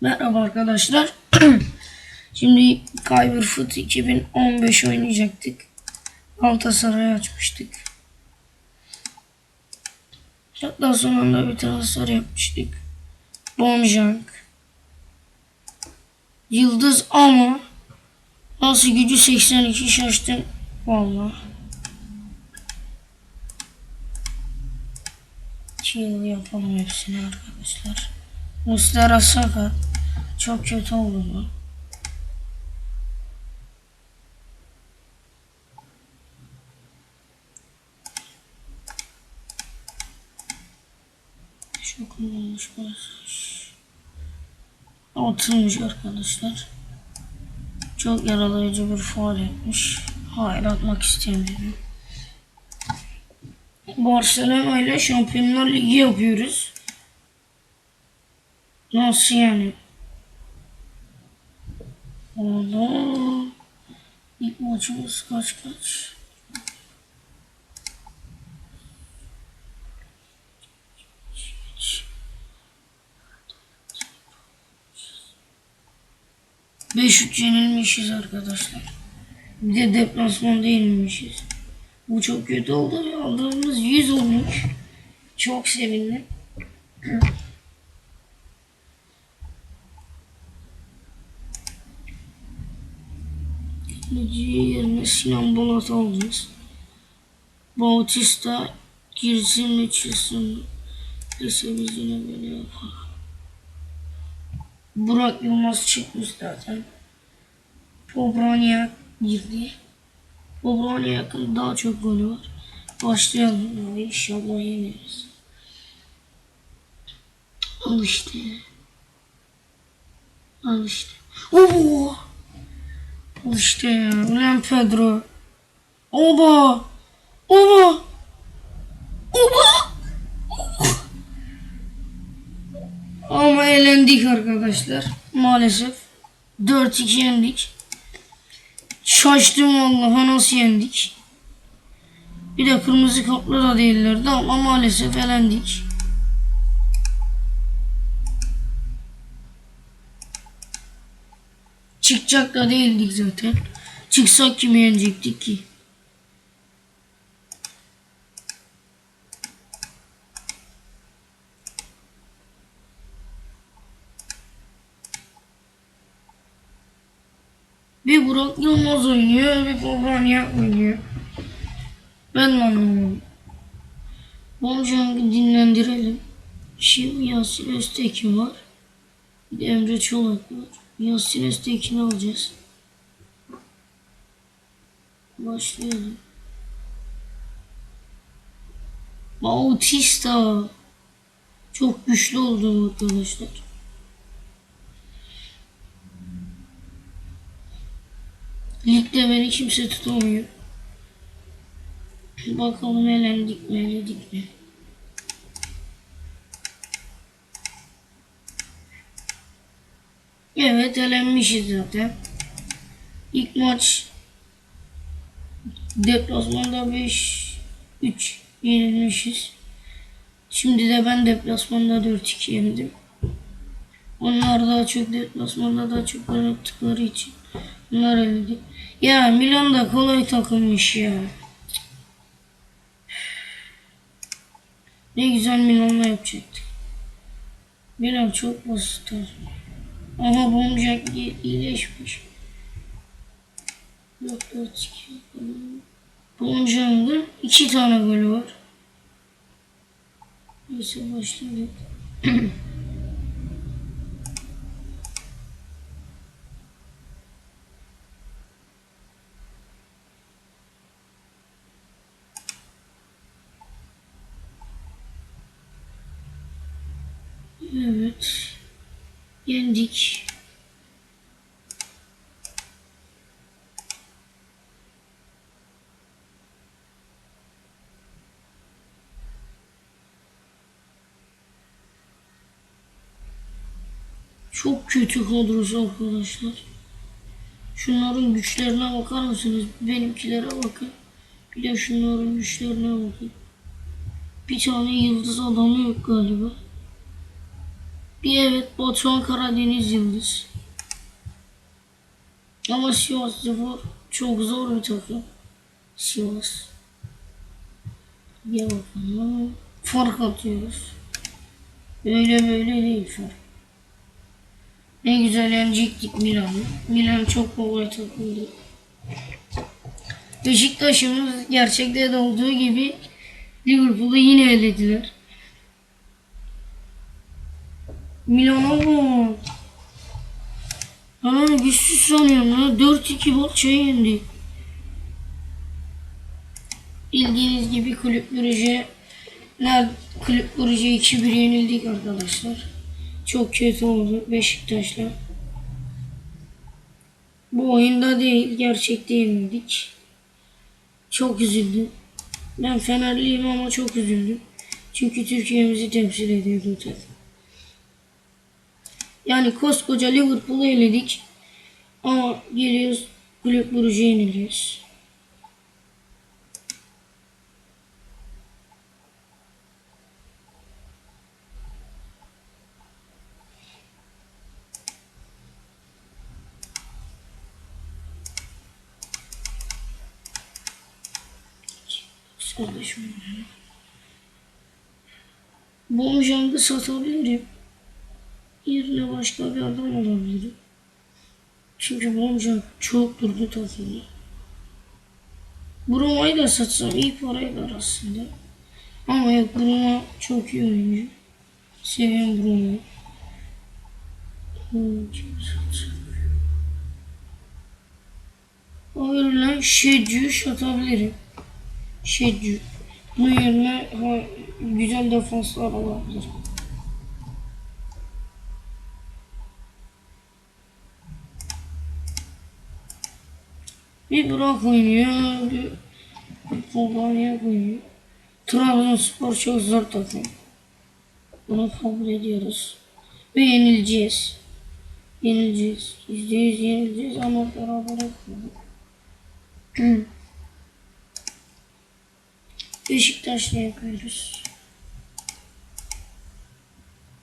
Merhaba arkadaşlar. Şimdi Kyber Foot 2015 oynayacaktık. Galatasaray açmıştık. Hatta sonunda bir transfer yapmıştık. Bomjang. Yıldız ama nasıl gücü 82 şaştım. Vallahi. Chill yapalım hepsini arkadaşlar. Mustara sakat. Çok kötü oldu bu. Çok olmuş. Atılmış arkadaşlar. Çok yaralayıcı bir faal yapmış. Hayır atmak istemiyorum. Barcelona ile Şampiyonlar Ligi yapıyoruz. Nasıl yani? Allah. İlk maçımız kaç kaç? Beş üç yenilmişiz arkadaşlar. Bir de deplasmanda yenilmişiz. Bu çok kötü oldu. Aldığımız 100 olmuş. Çok sevindim. Kaleci yerine Sinan Bolat alacağız. Bautista girsin mi çıksın. Ise biz yine böyle yapalım. Burak Yılmaz çıkmış zaten. Pobrania girdi. Pobraniak'ın daha çok golü var. Başlayalım. Abi inşallah yeneriz. Al işte. Al işte. Oo! Al işte ya. Ulan Pedro. Oba! Oba! Oba! Ama elendik arkadaşlar. Maalesef. 4-2 yendik. Şaştım vallahi nasıl yendik. Bir de kırmızı kartlı da değillerdi ama maalesef elendik. Çıkacak da değildik zaten. Çıksak kimi yenecektik ki? Bir Burak Yılmaz oynuyor, bir Babanya oynuyor. Ben de anlamadım. Bonjang'ı dinlendirelim. Şimdi Yasin Öztekin var. Bir de Emre Çolak var. Yasin Öztekin'i alacağız. Başlayalım. Bautista. Çok güçlü oldum arkadaşlar. Ligde beni kimse tutamıyor. Bakalım elendik mi eledik mi? Evet elenmişiz zaten. İlk maç deplasmanda 5 3 yenilmişiz. Şimdi de ben deplasmanda 4-2 yendim. Onlar daha çok deplasmanda daha çok gol için bunlar eledi. Ya Milan da kolay takılmış ya. Ne güzel Milan'la yapacaktık. Milan çok basit. Aha Bomcak iyileşmiş. Yok 4 2 Bomcak'ın iki tane golü var. Neyse başlayalım. Evet. Yendik. Çok kötü kadrosu arkadaşlar. Şunların güçlerine bakar mısınız? Benimkilere bakın. Bir de şunların güçlerine bakın. Bir tane yıldız adamı yok galiba. Bir evet Batuhan Karadeniz Yıldız. Ama Sivas Spor çok zor bir takım. Sivas. Ya bakalım. Fark atıyoruz. Öyle böyle değil fark. Ne güzel yenecektik Milan'ı. Milan çok kolay takımdı. Beşiktaş'ımız gerçekte de olduğu gibi Liverpool'u yine elediler. Bak. Ben onu güçsüz sanıyorum ya. 4-2 Borça'yı yendi. Bildiğiniz gibi kulüp ne kulüp Brugge 2-1 yenildik arkadaşlar. Çok kötü oldu Beşiktaş'la. Bu oyunda değil gerçekte yenildik. Çok üzüldüm. Ben Fenerliyim ama çok üzüldüm. Çünkü Türkiye'mizi temsil ediyordu takım. Yani koskoca Liverpool'u eledik. Ama geliyoruz Brugge'ye yeniliyoruz. Kardeşim. Bomjang'ı satabilirim. Yerine başka bir adam alabilirim. Çünkü Bomjang çok durdu takımda. Bruma'yı da satsam iyi para eder aslında. Ama yok Bruma çok iyi oyuncu. Seviyorum satsak? O verilen Şedcü'yü satabilirim. Şedcü. Bunun yerine güzel defanslar alabilir. Bir Burak oynuyor, bir Poldanyak oynuyor. Trabzonspor çok zor takım. Bunu kabul ediyoruz. Ve yenileceğiz. Yenileceğiz. Yüzde yüz yenileceğiz ama beraber yapmadık. Beşiktaş'la yapıyoruz.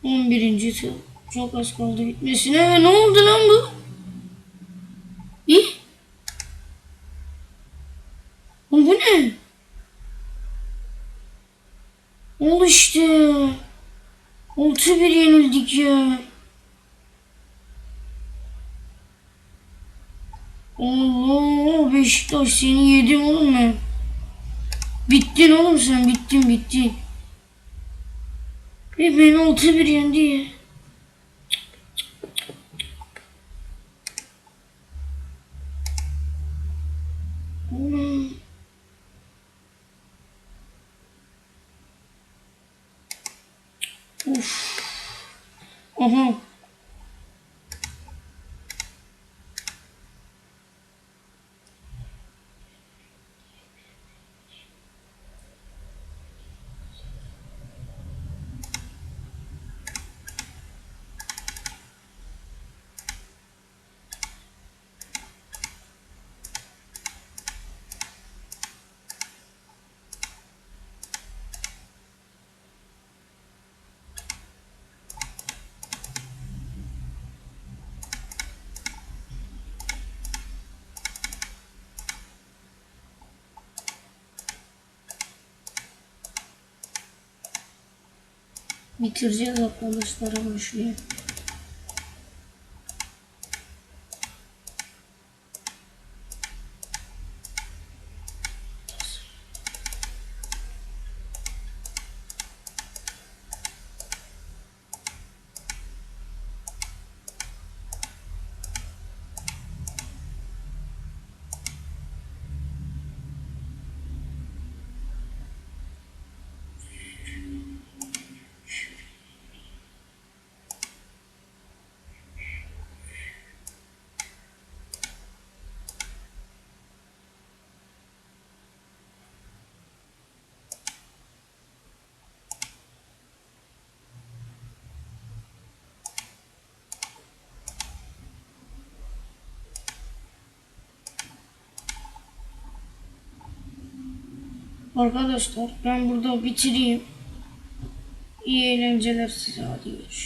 11. tur. Çok az kaldı bitmesine. Ve ne oldu lan bu? İyi. Oğlum bu ne? Ol işte. 6-1 yenildik ya. Allah Beşiktaş seni yedim oğlum ben. Bittin oğlum sen bittin bittin. Ve beni 6-1 yendi ya. Oğlum. Of. Aha. Bitireceğiz arkadaşlar ama şuraya. Arkadaşlar ben burada bitireyim. İyi eğlenceler size. Hadi görüşürüz.